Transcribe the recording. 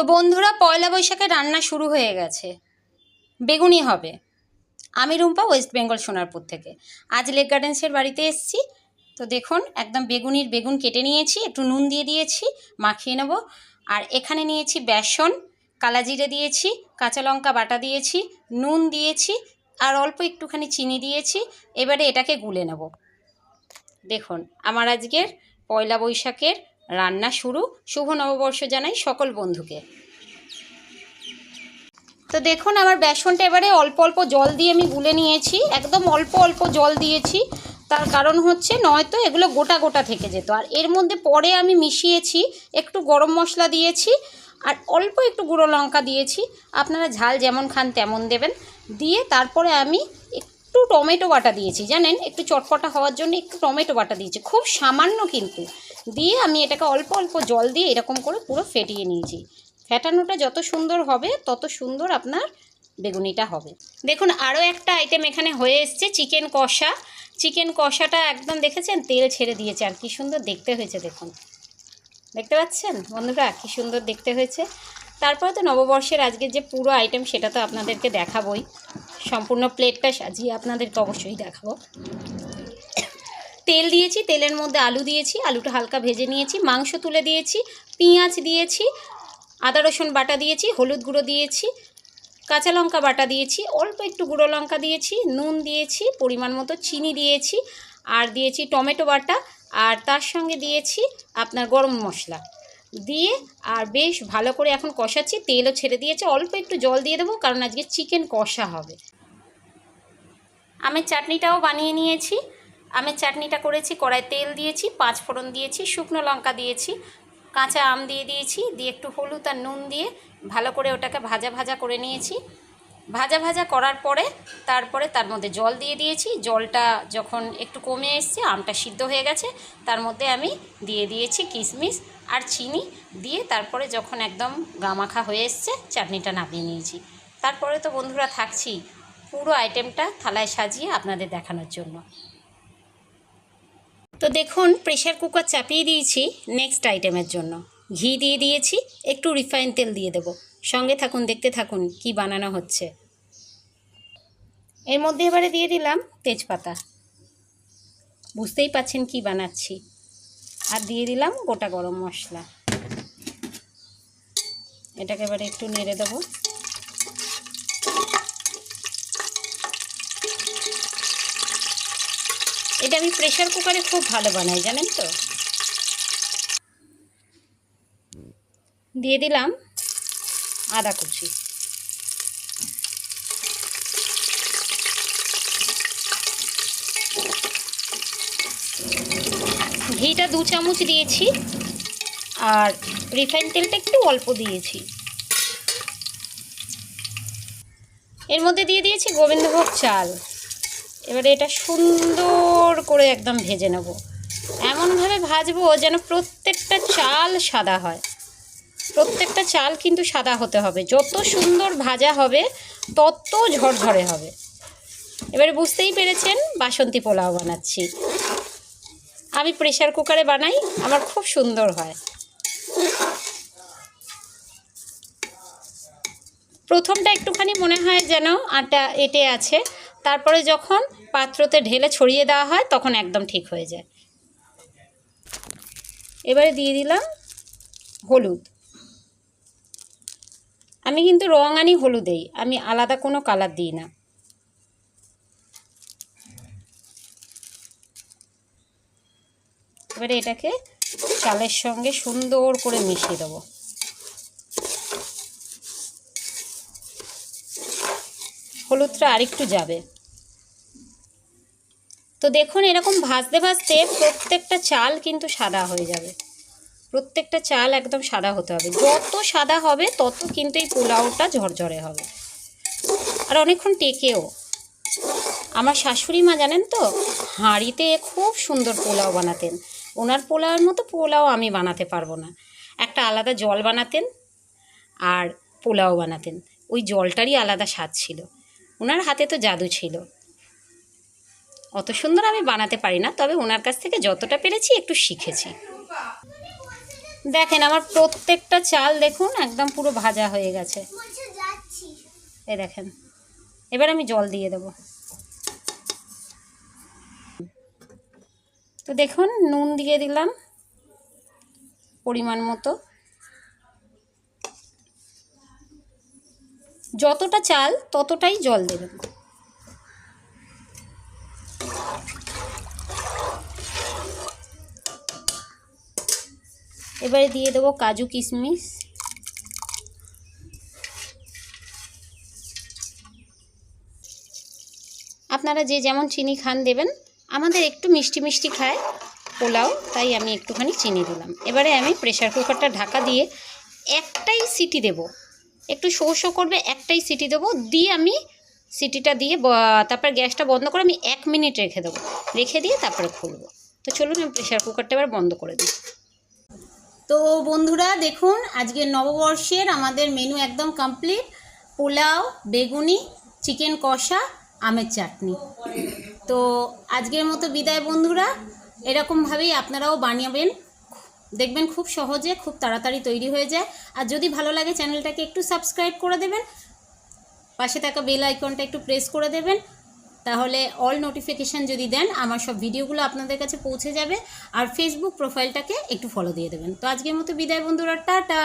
তো বন্ধুরা, পয়লা বৈশাখে রান্না শুরু হয়ে গেছে। বেগুনি হবে। আমি রুম্পা, ওয়েস্ট বেঙ্গল সোনারপুর থেকে। আজ লেক গার্ডেন্সের বাড়িতে এসেছি। তো দেখুন, একদম বেগুনির বেগুন কেটে নিয়েছি, একটু নুন দিয়ে দিয়েছি, মাখিয়ে নেব। আর এখানে নিয়েছি বেসন কালাজিরে দিয়েছি, কাঁচা লঙ্কা বাটা দিয়েছি, নুন দিয়েছি, আর অল্প একটুখানি চিনি দিয়েছি। এবারে এটাকে গুলে নেব। দেখুন, আমার আজকের পয়লা বৈশাখের রান্না শুরু। শুভ নববর্ষ জানাই সকল বন্ধুকে। তো দেখুন, আমার বেসনটা এবারে অল্প অল্প জল দিয়ে আমি গুলে নিয়েছি। একদম অল্প অল্প জল দিয়েছি। তার কারণ হচ্ছে নয়তো এগুলো গোটা গোটা থেকে যেত। আর এর মধ্যে পরে আমি মিশিয়েছি, একটু গরম মশলা দিয়েছি আর অল্প একটু গুঁড়ো লঙ্কা দিয়েছি। আপনারা ঝাল যেমন খান তেমন দেবেন। দিয়ে তারপরে আমি একটু টমেটো বাটা দিয়েছি। জানেন, একটু চটপটা হওয়ার জন্য একটু টমেটো বাটা দিয়েছি। খুব সামান্য কিন্তু। দিয়ে আমি এটাকে অল্প অল্প জল দিয়ে এরকম করে পুরো ফেটিয়ে নিয়েছি। ফেটানোটা যত সুন্দর হবে, তত সুন্দর আপনার বেগুনিটা হবে। দেখুন, আরও একটা আইটেম এখানে হয়ে এসছে, চিকেন কষা। চিকেন কষাটা একদম দেখেছেন? তেল ছেড়ে দিয়েছে, আর কি সুন্দর দেখতে হয়েছে, দেখুন। দেখতে পাচ্ছেন বন্ধুরা? কি সুন্দর দেখতে হয়েছে। তারপরে তো নববর্ষের আজকের যে পুরো আইটেম সেটা তো আপনাদেরকে দেখাবই। সম্পূর্ণ প্লেটটা সাজিয়ে আপনাদেরকে অবশ্যই দেখাবো। তেল দিয়েছি, তেলের মধ্যে আলু দিয়েছি, আলুটা হালকা ভেজে নিয়েছি, মাংস তুলে দিয়েছি, পেঁয়াজ দিয়েছি, আদা, রসুন বাটা দিয়েছি, হলুদ গুঁড়ো দিয়েছি, কাঁচা লঙ্কা বাটা দিয়েছি, অল্প একটু গুঁড়ো লঙ্কা দিয়েছি, নুন দিয়েছি, পরিমাণ মতো চিনি দিয়েছি, আর দিয়েছি টমেটো বাটা, আর তার সঙ্গে দিয়েছি আপনার গরম মশলা। দিয়ে আর বেশ ভালো করে এখন কষাচ্ছি, তেলও ছেড়ে দিয়েছে, অল্প একটু জল দিয়ে দেবো, কারণ আজকে চিকেন কষা হবে। আমের চাটনিটাও বানিয়ে নিয়েছি। আমের চাটনিটা করেছি কড়াই তেল দিয়েছি, পাঁচ ফোড়ন দিয়েছি, শুকনো লঙ্কা দিয়েছি, কাঁচা আম দিয়ে দিয়েছি, দিয়ে একটু হলুদ আর নুন দিয়ে ভালো করে ওটাকে ভাজা ভাজা করে নিয়েছি। ভাজা ভাজা করার পরে তারপরে তার মধ্যে জল দিয়ে দিয়েছি, জলটা যখন একটু কমে এসছে, আমটা সিদ্ধ হয়ে গেছে, তার মধ্যে আমি দিয়ে দিয়েছি কিশমিশ আর চিনি দিয়ে তারপরে যখন একদম গামাখা হয়ে এসছে, চাটনিটা নামিয়ে নিয়েছি। তারপরে তো বন্ধুরা থাকছি পুরো আইটেমটা থালায় সাজিয়ে আপনাদের দেখানোর জন্য। তো দেখুন প্রেশার কুকার চাপিয়ে দিয়েছি নেক্সট আইটেমের জন্য। ঘি দিয়ে দিয়েছি, একটু রিফাইন তেল দিয়ে দেবো। সঙ্গে থাকুন, দেখতে থাকুন কি বানানো হচ্ছে। এর মধ্যে এবারে দিয়ে দিলাম তেজপাতা। বুঝতেই পাচ্ছেন কি বানাচ্ছি। আর দিয়ে দিলাম গোটা গরম মশলা। এটাকে এবারে একটু নেড়ে দেবো। এটা আমি প্রেশার কুকারে খুব ভালো বানাই, জানেন তো? দিয়ে দিলাম আদা কুচি। ঘিটা দু চামচ দিয়েছি আর রিফাইন তেলটা একটু অল্প দিয়েছি। এর মধ্যে দিয়ে দিয়েছি গোবিন্দভোগ চাল। এবারে এটা সুন্দর করে একদম ভেজে নেব। এমনভাবে ভাজবো যেন প্রত্যেকটা চাল সাদা হয়। প্রত্যেকটা চাল কিন্তু সাদা হতে হবে। যত সুন্দর ভাজা হবে, তত ঝরঝরে হবে। এবারে বুঝতেই পেরেছেন, বাসন্তী পোলাও বানাচ্ছি। আমি প্রেশার কুকারে বানাই, আমার খুব সুন্দর হয়। প্রথমটা একটুখানি মনে হয় যেন আটা এটে আছে। তারপরে যখন পাত্রতে ঢেলে ছড়িয়ে দেওয়া হয়, তখন একদম ঠিক হয়ে যায়। এবারে দিয়ে দিলাম হলুদ। আমি কিন্তু রং আনি হলুদেই, আমি আলাদা কোনো কালার দিই না। এবারে এটাকে চালের সঙ্গে সুন্দর করে মিশিয়ে দেবো। হলুদটা আরেকটু যাবে। তো দেখুন, এরকম ভাজতে ভাজতে প্রত্যেকটা চাল কিন্তু সাদা হয়ে যাবে। প্রত্যেকটা চাল একদম সাদা হতে হবে। যত সাদা হবে, তত কিন্তু এই পোলাওটা ঝরঝরে হবে। আর অনেকক্ষণ টেকেও। আমার শাশুড়ি মা, জানেন তো, হাঁড়িতে খুব সুন্দর পোলাও বানাতেন। ওনার পোলাওয়ের মতো পোলাও আমি বানাতে পারব না। একটা আলাদা জল বানাতেন আর পোলাও বানাতেন। ওই জলটারই আলাদা স্বাদ ছিল। ওনার হাতে তো জাদু ছিল। অত সুন্দর আমি বানাতে পারি না, তবে ওনার কাছ থেকে যতটা পেরেছি একটু শিখেছি। দেখেন আমার প্রত্যেকটা চাল দেখুন, একদম পুরো ভাজা হয়ে গেছে। এ দেখেন, এবার আমি জল দিয়ে দেব। তো দেখুন, নুন দিয়ে দিলাম পরিমাণ মতো। যতটা চাল, ততটাই জল দেবেন এবারে দিয়ে দেবো কাজু কিশমিশ। আপনারা যে যেমন চিনি খান দেবেন, আমাদের একটু মিষ্টি মিষ্টি খায় পোলাও, তাই আমি একটুখানি চিনি দিলাম। এবারে আমি প্রেশার কুকারটা ঢাকা দিয়ে একটাই সিটি দেব। একটু শো শো করবে, একটাই সিটি দেবো, দিয়ে আমি সিটিটা দিয়ে তারপর গ্যাসটা বন্ধ করে আমি এক মিনিট রেখে দেবো। রেখে দিয়ে তারপরে খুলবো। তো চলুন আমি প্রেশার কুকারটা এবার বন্ধ করে দিই। তো বন্ধুরা দেখুন, আজকে নববর্ষের আমাদের মেনু একদম কমপ্লিট পোলাও, বেগুনি চিকেন কষা, আমের চাটনি। তো আজকের মতো বিদায় বন্ধুরা। এরকমভাবেই আপনারাও বানাবেন দেখবেন খুব সহজে, খুব তাড়াতাড়ি তৈরি হয়ে যায়। আর যদি ভালো লাগে চ্যানেলটাকে একটু সাবস্ক্রাইব করে দেবেন, পাশে থাকা বেল আইকনটা একটু প্রেস করে দেবেন, তাহলে অল নোটিফিকেশান যদি দেন, আমার সব ভিডিওগুলো আপনাদের কাছে পৌঁছে যাবে। আর ফেসবুক প্রোফাইলটাকে একটু ফলো দিয়ে দেবেন। তো আজকের মতো বিদায় বন্ধুরা, টাটা!